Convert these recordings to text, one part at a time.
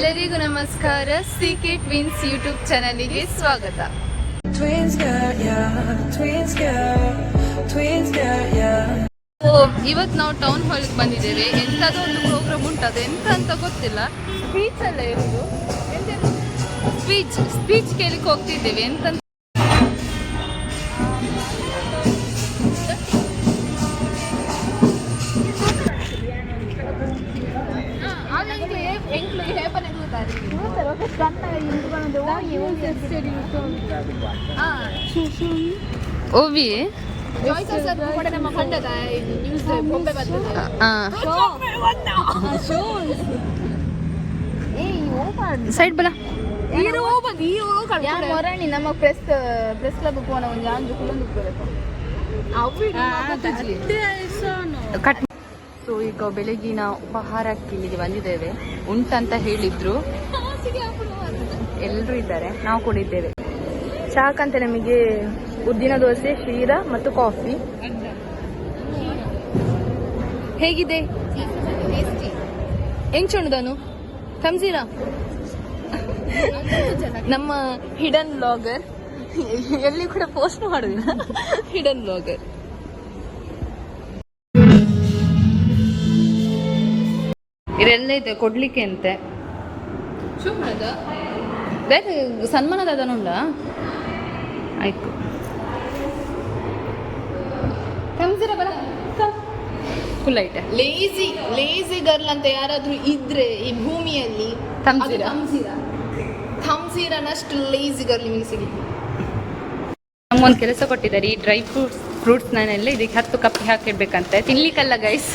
ಎಲ್ಲರಿಗೂ ನಮಸ್ಕಾರ. K twins YouTube ಚಾನಲಿಗೆ ಸ್ವಾಗತ. ಇವತ್ ಓ ಇವತ್ತು ನಾವು ಟೌನ್ ಹಾಲ್ಗೆ ಬಂದಿದ್ದೇವೆ. ಎಂಥದೋ ಒಂದು ಪ್ರೋಗ್ರಾಮ್ ಉಂಟದು. ಎಂತ ಅಂತ ಗೊತ್ತಿಲ್ಲ. ಸ್ಪೀಚ್ ಅಲ್ಲ ಇರೋದು ಸ್ಪೀಚ್ ಸ್ಪೀಚ್ ಕೇಳಿಕ್ ಹೋಗ್ತಿದ್ದೇವೆ. ಎಂತ? ಓವಿ ಸೈಡ್ ಬಲ ಮೊರಣಿ ನಮ್ಮ ಪ್ರೆಸ್ ಪ್ರೆಸ್ ಕ್ಲಬ್ ಪೋನ ಒಂಜಿ ಆಂಜು ಕುಲೊಂದು ಉಪ್ಪುಲೆಪ ಕಟ್ ಸೊ ಈಗ ಬೆಳಗಿನ ಉಪಹಾರಕ್ಕೆ ಇಲ್ಲಿಗೆ ಬಂದಿದ್ದೇವೆ. ಉಂಟಂತ ಹೇಳಿದ್ರು. ಎಲ್ಲರೂ ಇದ್ದಾರೆ. ನಾವು ಕೂಡ ಇದ್ದೇವೆ. ಅಂತ ನಮಗೆ ಉದ್ದಿನ ದೋಸೆ, ಶೀರ ಮತ್ತು ಕಾಫಿ. ಹೇಗಿದೆ? ಹೆಂಚುಣದನು ಕಂಸೀರಾ ನಮ್ಮ ಹಿಡನ್ ಬ್ಲಾಗರ್ ಎಲ್ಲಿ ಕೂಡ ಪೋಸ್ಟ್ ಮಾಡುದಿಲ್ಲ. ಹಿಡನ್ ಬ್ಲಾಗರ್ ಇದೆಲ್ಲ ಇದೆ ಕೊಡ್ಲಿಕ್ಕೆ ಅಂತೆ. ಬೇರೆ ಸನ್ಮಾನದ ಅದನ್ನುಂಡ ಆಯ್ತು. ಫುಲ್ ಐಟೆ ಲೇಜಿ ಲೇಜಿ ಗರ್ಲ್ ಅಂತ ಯಾರಾದ್ರೂ ಇದ್ರೆ ಈ ಭೂಮಿಯಲ್ಲಿ ಥಮ್ಸೀರನಷ್ಟು ಥಮ್ಸಿರ ಥಮ್ಸಿರನಷ್ಟು ಲೇಜಿ ಗರ್ಲ್ ನಿಮಗೆ ಸಿಗುತ್ತೆ. ನಮ್ಗೊಂದು ಕೆಲಸ ಕೊಟ್ಟಿದ್ದಾರೆ ಈ ಡ್ರೈ ಫ್ರೂಟ್ಸ್ ಫ್ರೂಟ್ಸ್ ನಾನೆಲ್ಲ ಇದಕ್ಕೆ ಹತ್ತು ಕಪ್ ಹಾಕಿಡ್ಬೇಕಂತೆ. ತಿನ್ಲಿಕ್ಕಲ್ಲ ಗೈಸ್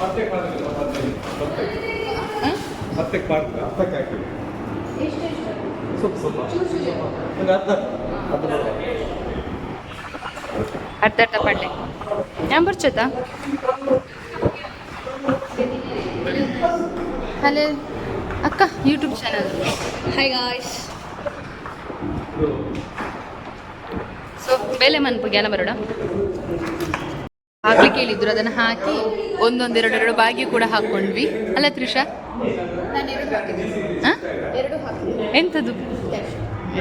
ಹತ್ತಕ್ಕೆ ಮಾಡ್ತೀರಾ ಹತ್ತಕ್ಕೆ ಹಾಕಿ ಸ್ವಲ್ಪ ಸ್ವಲ್ಪ ಒಂದು ಅರ್ಧ. ಅರ್ಧ ಬರುವ. ಅರ್ಧ ಅರ್ಧ ಪಡ್ಡೆ ನಾನು ಬರ್ಚತಾ ಹಲೋ. ಅಕ್ಕ YouTube channel hi guys so ಬೇಲೆ ಮನ್ಪು ಜ್ಞಾನ ಬರೋಡ? ಹಾಕ್ಲಿಕ್ಕೆ ಕೇಳಿದ್ರು. ಅದನ್ನ ಹಾಕಿ ಒಂದೊಂದೆರಡೆರಡು ಬಾಗಿ ಕೂಡ ಹಾಕೊಂಡ್ವಿ. ಅಲ್ಲ ತ್ರಿಷಾ? ಎರಡು ಎರಡು ಎಂಥದ್ದು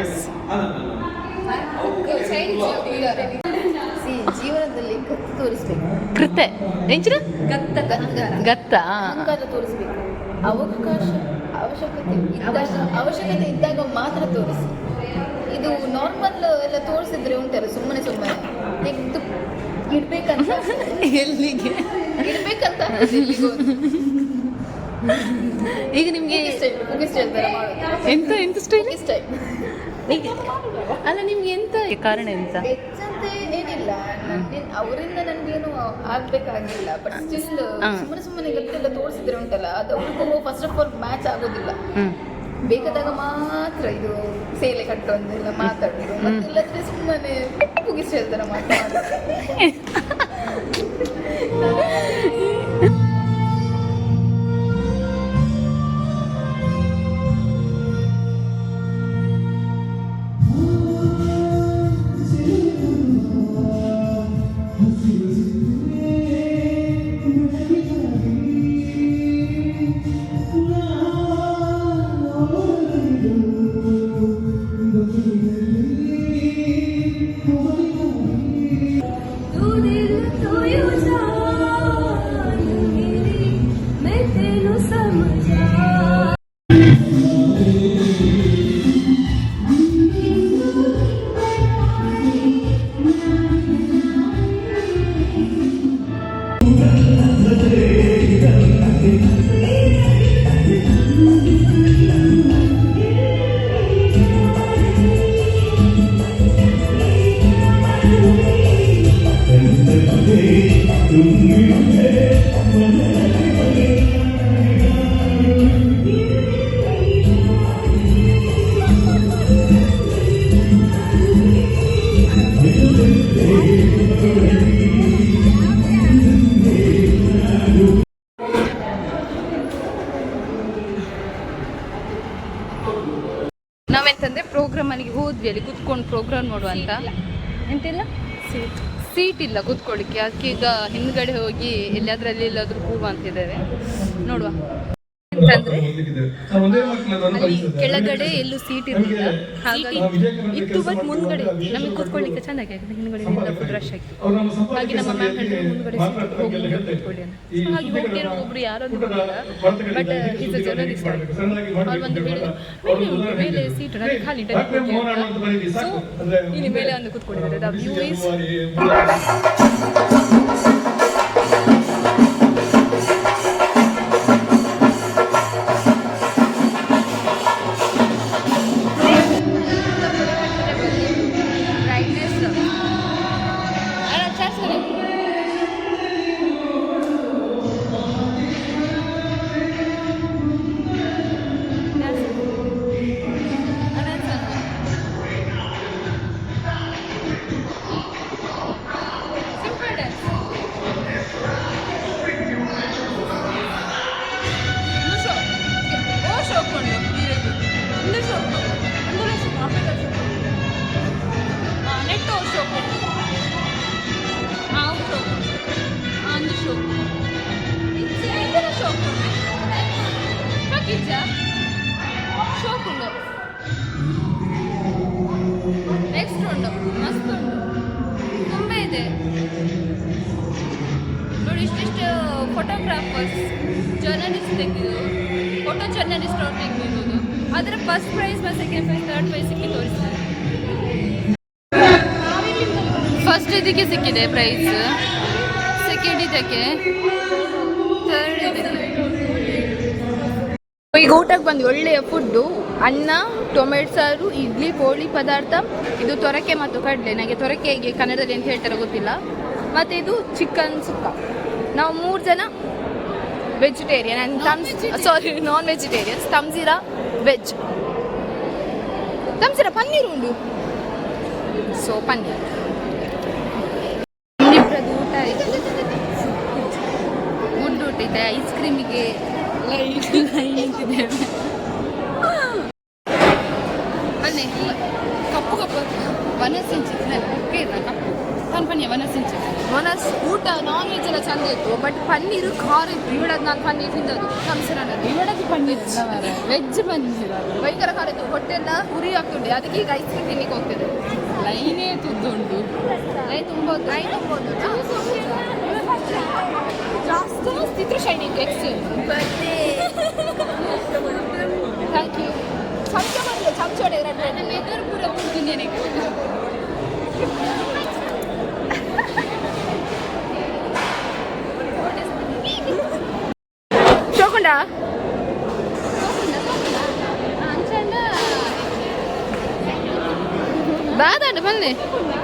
ಎಸ್ ಜೀವನದಲ್ಲಿ ಕತ್ತು ತೋರಿಸ್ಬೇಕು ಕೃತೆ. ಎಂಚಿನ? ಗತ್ತ. ಗತ್ತ ತೋರಿಸ್ಬೇಕು ಅವಕಾಶ, ಅವಶ್ಯಕತೆ ಅವಶ್ಯಕತೆ ಇದ್ದಾಗ ಮಾತ್ರ ತೋರಿಸಿ. ಇದು ನಾರ್ಮಲ್ ಎಲ್ಲ ತೋರಿಸಿದ್ರೆ ಉಂಟಲ್ಲ, ಸುಮ್ಮನೆ ಸುಮ್ಮನೆ. ಇಡ್ಬೇಕಂತ? ಎಲ್ಲಿಗೆ? ಇಡ್ಬೇಕಂತ. ಈಗ ನಿಮ್ಗೆ. ಎಂತ ಎಂತ ಸ್ಟೈಲ್ style. ಅಲ್ಲ ನಿಮ್ಗೆ ಎಂತ ಕಾರಣ ಎಂತ? ಹೆಚ್ಚಂತ ಏನಿಲ್ಲ. ಅವರಿಂದ ನನ್ಗೇನು ಆಗ್ಬೇಕಾಗಿಲ್ಲ. But still. ಸುಮ್ಮನೆ ಸುಮ್ಮನೆ ಗಟ್ಟೆಲ್ಲ ತೋರಿಸಿದ್ರೆ ಉಂಟಲ್ಲ ಅದು ಅವ್ರಿಗೂ ಫಸ್ಟ್ ಆಫ್ ಆಲ್ ಮ್ಯಾಚ್ ಆಗೋದಿಲ್ಲ. ಬೇಕಾದಾಗ ಮಾತ್ರ ಇದು ಸೇಲೆ ಕಟ್ಟೋದೆಲ್ಲ ಮಾತಾಡೋದು. ಮತ್ತಿಲ್ಲದ್ರೆ ಸುಮ್ಮನೆ ಮುಗಿಸಿ ಹೇಳ್ತಾರೆ ಮಾತಾಡೋದು तू ನಾವೆಂತಂದ್ರೆ ಪ್ರೋಗ್ರಾಮ್ ಅಲ್ಲಿ ಹೋದ್ವಿ ಅಲ್ಲಿ ಕುತ್ಕೊಂಡು ಪ್ರೋಗ್ರಾಮ್ ನೋಡುವ ಅಂತ. ಎಂತಿಲ್ಲ? ಸೀಟ್ ಇಲ್ಲ ಕುತ್ಕೊಳ್ಳಿಕ್ಕೆ. ಅದಕ್ಕೆ ಈಗ ಹಿಂದ್ಗಡೆ ಹೋಗಿ ಎಲ್ಲಾದ್ರಲ್ಲಿ ಎಲ್ಲಾದ್ರೂ ಕೂವ ಅಂತಿದ್ದೇವೆ ನೋಡುವ. ಅಲ್ಲಿ ಕೆಳಗಡೆ ಎಲ್ಲೂ ಸೀಟ್ ಇರಲಿಲ್ಲ. ಹಾಗಾಗಿ ಇತ್ತು ಬಟ್ ಮುಂದ್ಗಡೆ ನಮಗೆ ಕೂತ್ಕೊಳ್ಳಿಕ್ಕೆ ಚೆನ್ನಾಗಿ ಆಗಿದೆ ಹಿಂದ್ಗಡೆ ಫುಲ್ ರಶ್ ಆಗಿ. ಹಾಗೆ ನಮ್ಮ ಮ್ಯಾಮ್ ಹೇಳಿದ್ರು ಮುಂದ್ಗಡೆ ಸೀಟ್ ಹೋಗಿ ಕೂತ್ಕೊಳ್ಳಿ ಅಂತ. ಹಾಗೆ ಹೋಗ್ತಿರೋ ಒಬ್ರು ಯಾರೋ ಬಟ್ ಈಸ್ ಅ ಜರ್ನಲಿಸ್ಟ್ ಅವ್ರು ಬಂದು ಹೇಳಿದ್ರು. ಮೇಲೆ ಸೀಟ್ ನನಗೆ ಖಾಲಿ ಸೊ ಇಲ್ಲಿ ಮೇಲೆ ಒಂದು ಕೂತ್ಕೊಂಡಿದ್ದಾರೆ. ದ ವ್ಯೂ ಇಸ್ ಒಂದು ಶೋ ಇದರ ಶೋ ಪಾಕಿಚ್ಚ ನೆಕ್ಸ್ಟ್ ಮಸ್ತ್ ಉಂಟು ತುಂಬ ಇದೆ ನೋಡಿ ಇಷ್ಟಿಷ್ಟು ಫೋಟೋಗ್ರಾಫರ್ಸ್ ಜರ್ನಲಿಸ್ಟ್ ತೆಗೆದು ಫೋಟೋ ಜರ್ನಲಿಸ್ಟ್ ಅವ್ರು ತೆಗೆದಿರೋದು ಅದರ ಫಸ್ಟ್ ಪ್ರೈಸ್ ಮತ್ತು ಸೆಕೆಂಡ್ ಪ್ರೈಸ್ ಥರ್ಡ್ ಸಿಕ್ಕಿ ತೋರಿಸ್ತಾರೆ ಫಸ್ಟ್ ಇದಕ್ಕೆ ಸಿಕ್ಕಿದೆ ಪ್ರೈಸ್ ಸೆಕೆಂಡ್ ಇದಕ್ಕೆ ಥರ್ಡ್ ಇದಕ್ಕೆ ಈಗ ಊಟಕ್ಕೆ ಬಂದು ಒಳ್ಳೆಯ ಫುಡ್ಡು ಅನ್ನ ಟೊಮೆಟೊ ಸಾರು ಇಡ್ಲಿ ಕೋಳಿ ಪದಾರ್ಥ. ಇದು ತೊರಕೆ ಮತ್ತು ಕಡಲೆ. ನನಗೆ ತೊರಕೆ ಹೇಗೆ ಕನ್ನಡದಲ್ಲಿ ಅಂತ ಹೇಳ್ತಾರೆ ಗೊತ್ತಿಲ್ಲ. ಮತ್ತು ಇದು ಚಿಕನ್ ಸುಕ್ಕ. ನಾವು ಮೂರು ಜನ ವೆಜಿಟೇರಿಯನ್ ಆ್ಯಂಡ್ ತಮ್ಸ್ ಸಾರಿ ನಾನ್ ವೆಜಿಟೇರಿಯನ್ಸ್ ತಮ್ಸಿರ ವೆಜ್ ತಮ್ಸಿರ ಪನ್ನೀರ್ ಉಂಡು. ಸೊ ಪನ್ನೀರ್ ಇನ್ನಿಬ್ಬರದ್ದು ಊಟ ಆಯಿತು ಇದೆ ಐಸ್ ಕ್ರೀಮಿಗೆ ಲೈಟ್ ಲೈನ್ ನಿಂತಿದ್ದೇವೆ ಬನ್ನಿ. ಕಪ್ಪು ಕಪ್ಪು. ವನಸಿಂಚಿ ಕಪ್ಪು. ಪನ್ ಪನ್ಯ ವನಸಿಂಚಿ ವನಸ್ ಊಟ ನಾನ್ ವೆಜ್ ಎಲ್ಲ ಚಂದ ಇತ್ತು ಬಟ್ ಪನ್ನೀರು ಖಾರ ಇತ್ತು. ಇವಡದ್ ನಾನು ಪನ್ನೀರ್ ತಿಂದದ್ದು. ಸಂಸರಣ ಇವಡದ್ದು ಪನ್ನೀರ್ ವೆಜ್ ಪನ್ನೀರ್. ಭಯಂಕರ ಖಾರ ಇತ್ತು. ಹೊಟ್ಟೆ ಎಲ್ಲ ಉರಿ ಆಗ್ತುಂಡೆ ಅದಕ್ಕೆ ಈಗ ಐಸ್ ಕ್ರೀಮ್ ತಿನ್ಲಿಕ್ಕೆ ಹೋಗ್ತದೆ ಲೈನೇ ತುದ್ದುಂಡು ಲೈನ್ ತುಂಬ ಲೈನ್ ತುಂಬೋದು. ಜಾಸ್ತಿ ಮಸ್ತಿದ್ರು ಶೈನಿಂಗ್ ಎಕ್ಸ್ಚೇಂಜ್ ಥ್ಯಾಂಕ್ ಯು ಚಮಚ ಮಾಡಲಿ ಚಮಚ ಹೊಡೆದ್ರೆ ಎದುರು ಪೂರ ಕುಡ್ತೀನಿ ಶೋಕೊಂಡ ಬಾದಾಡ ಬನ್ನಿ ನಮ್ಮನ್ನು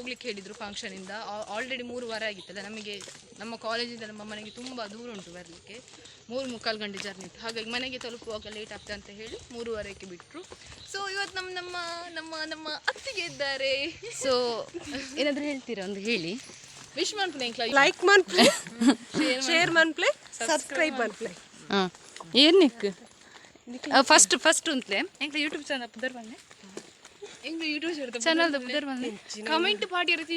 ಹೋಗ್ಲಿಕ್ಕೆ ಹೇಳಿದ್ರು ಫಂಕ್ಷನ್ ಇಂದ. ಆಲ್ರೆಡಿ ಮೂರು ವಾರ ಆಗಿತ್ತಲ್ಲ ನಮಗೆ ನಮ್ಮ ಕಾಲೇಜಿಂದ ನಮ್ಮ ಮನೆಗೆ ತುಂಬ ದೂರ ಉಂಟು ಬರಲಿಕ್ಕೆ. ಮೂರು ಮುಕ್ಕಾಲು ಗಂಟೆ ಜರ್ನಿ ಇತ್ತು. ಹಾಗಾಗಿ ಮನೆಗೆ ತಲುಪುವಾಗ ಲೇಟ್ ಆಗ್ತದೆ ಅಂತ ಹೇಳಿ ಮೂರುವರೆಗೆ ಬಿಟ್ಟರು ಸೊ ಇವತ್ತು ನಮ್ಮ ನಮ್ಮ ನಮ್ಮ ನಮ್ಮ ಅತ್ತಿಗೆ ಇದ್ದಾರೆ. ಸೊ ಏನಾದರೂ ಹೇಳ್ತೀರಾ ಒಂದು ಹೇಳಿ? ವಿಶ್ ಮಾಡ್ತೀನಿ ಲೈಕ್ ಮನ್ಪ್ಲೆ ಶೇರ್ ಮನ್ಪ್ಲೆ ಸಬ್ಸ್ಕ್ರೈಬ್ ಮನ್ಪ್ಲೆ ಹಾಂ. ಏನಿಕ್ ಫಸ್ಟ್ ಫಸ್ಟ್ ಅಂತಲೇ ಎಂಕ್ಲ ಯೂಟ್ಯೂಬ್ ಚಾನಲ್ ಪುದರ್ ಬಂದೆ ಚಾನಲ್ ಪುದರ್ ಬಂದೆ ಕಮೆಂಟ್ ಪಾರ್ಟಿ ರೀತಿ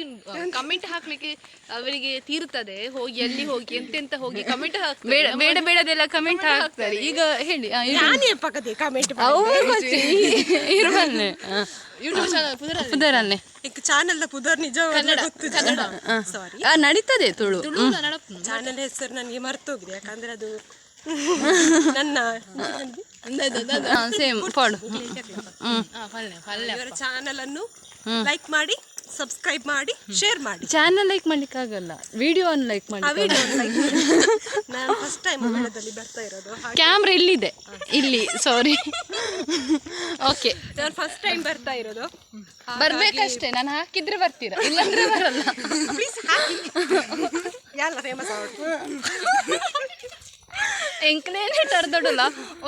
ಕಮೆಂಟ್ ಹಾಕ್ಲಿಕ್ಕೆ ಅವರಿಗೆ ತೀರ್ತದೆ ಹೋಗಿ ಎಲ್ಲಿ ಹೋಗಿ ಎಂತೆಂತ ಹೋಗಿ ಕಮೆಂಟ್ ಹಾಕ್ ಬೇಡ ಬೇಡ ಬೇಡದೆಲ್ಲ ಕಮೆಂಟ್ ಹಾಕ್ತಾರೆ. ಈಗ ಹೇಳಿ ನಾನೇ ಪಕ್ಕದೆ ಕಮೆಂಟ್ ಇರುವಲ್ಲೇ ಯೂಟ್ಯೂಬ್ ಚಾನಲ್ ಪುದರ್ ಪುದರಲ್ಲೇ. ಈಗ ಚಾನಲ್ ಪುದರ್ ನಿಜ ಕನ್ನಡ ಸಾರಿ ನಡೀತದೆ ತುಳು. ಚಾನಲ್ ಹೆಸರು ನನಗೆ ಮರ್ತೋಗಿದೆ ಯಾಕಂದ್ರೆ ಅದು ನನ್ನ ಸೇಮ್ ಪಾಡು. ಇವರ ಚಾನಲ್ ಅನ್ನು ಲೈಕ್ ಮಾಡಿ ಸಬ್ಸ್ಕ್ರೈಬ್ ಮಾಡಿ ಶೇರ್ ಮಾಡಿ. ಚಾನಲ್ ಲೈಕ್ ಮಾಡ್ಲಿಕ್ಕೆ ಆಗಲ್ಲ ವಿಡಿಯೋವನ್ನು ಲೈಕ್ ಮಾಡಿ ವಿಡಿಯೋ ಲೈಕ್ ನಾನು ಫಸ್ಟ್ ಟೈಮ್ ಮೇಳದಲ್ಲಿ ಬರ್ತಾ ಇರೋದು ಕ್ಯಾಮ್ರಾ ಇಲ್ಲಿದೆ. ಇಲ್ಲಿ ಸಾರಿ ಓಕೆ ನಾನು ಫಸ್ಟ್ ಟೈಮ್ ಬರ್ತಾ ಇರೋದು. ಬರ್ಬೇಕಷ್ಟೇ. ನಾನು ಹಾಕಿದ್ರೆ ಬರ್ತೀರಾ? ಇಲ್ಲಾಂದ್ರೆ ಬರಲ್ಲ. ಪ್ಲೀಸ್ ಹಾಕಿ. ಎಲ್ಲ ಫೇಮಸ್ ಆಗ್ಬಿಟ್ಟು ಎಂಕನೇ ಟರ್ದೊಡಲ್ಲ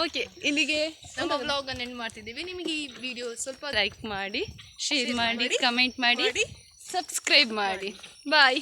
ಓಕೆ ಇಲ್ಲಿಗೆ ನಮ್ಮ ವ್ಲಾಗನ್ನು ಎಂಡ್ ಮಾಡ್ತಿದ್ದೀವಿ. ನಿಮಗೆ ಈ ವಿಡಿಯೋ ಸ್ವಲ್ಪ ಲೈಕ್ ಮಾಡಿ ಶೇರ್ ಮಾಡಿ ಕಮೆಂಟ್ ಮಾಡಿ ಸಬ್ಸ್ಕ್ರೈಬ್ ಮಾಡಿ. ಬಾಯ್